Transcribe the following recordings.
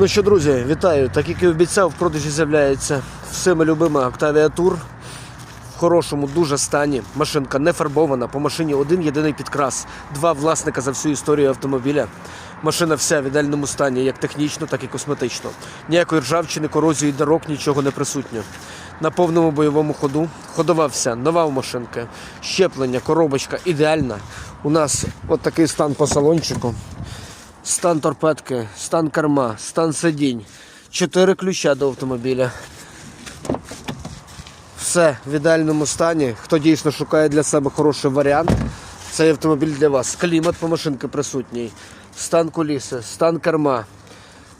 Ну що, друзі, вітаю. Так як і обіцяв, в продажі з'являється всеми любима Octavia Tour. В хорошому дуже стані. Машинка не фарбована. По машині один єдиний підкрас. Два власника за всю історію автомобіля. Машина вся в ідеальному стані, як технічно, так і косметично. Ніякої ржавчини, корозії дорог, нічого не присутньо. На повному бойовому ходу ходова вся, нова у машинки, щеплення, коробочка ідеальна. У нас от такий стан по салончику. Стан торпедки, стан керма, стан сидінь, чотири ключа до автомобіля. Все в ідеальному стані. Хто дійсно шукає для себе хороший варіант, цей автомобіль для вас. Клімат по машинки присутній, стан куліси, стан керма,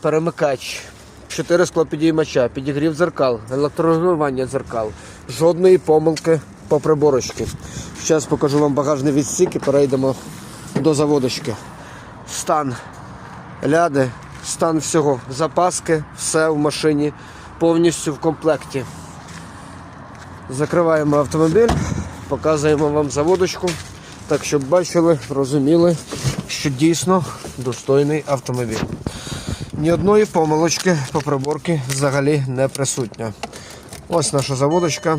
перемикач, чотири склопідіймача, підігрів дзеркал, електрорегулювання дзеркал, жодної помилки по приборочці. Зараз покажу вам багажний відсік і перейдемо до заводочки. Стан ляди, стан всього, запаски, все в машині повністю в комплекті. Закриваємо автомобіль, показуємо вам заводочку, так щоб бачили, розуміли, що дійсно достойний автомобіль. Ні одної помилочки по приборці взагалі не присутня. Ось наша заводочка.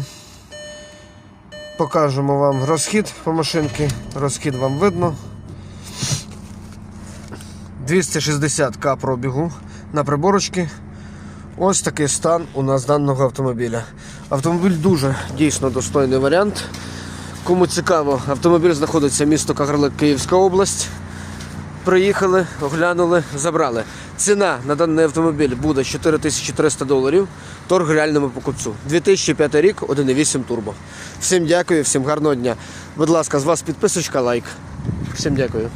Покажемо вам розхід по машинці. Розхід вам видно. 260к пробігу на приборочці. Ось такий стан у нас даного автомобіля. Автомобіль дуже дійсно достойний варіант. Кому цікаво, автомобіль знаходиться місто Кагарлик, Київська область. Приїхали, оглянули, забрали. Ціна на даний автомобіль буде 4300 доларів. Торг реальному покупцю. 2005 рік, 1.8 турбо. Всім дякую, всім гарного дня. Будь ласка, з вас підписочка, лайк. Всім дякую.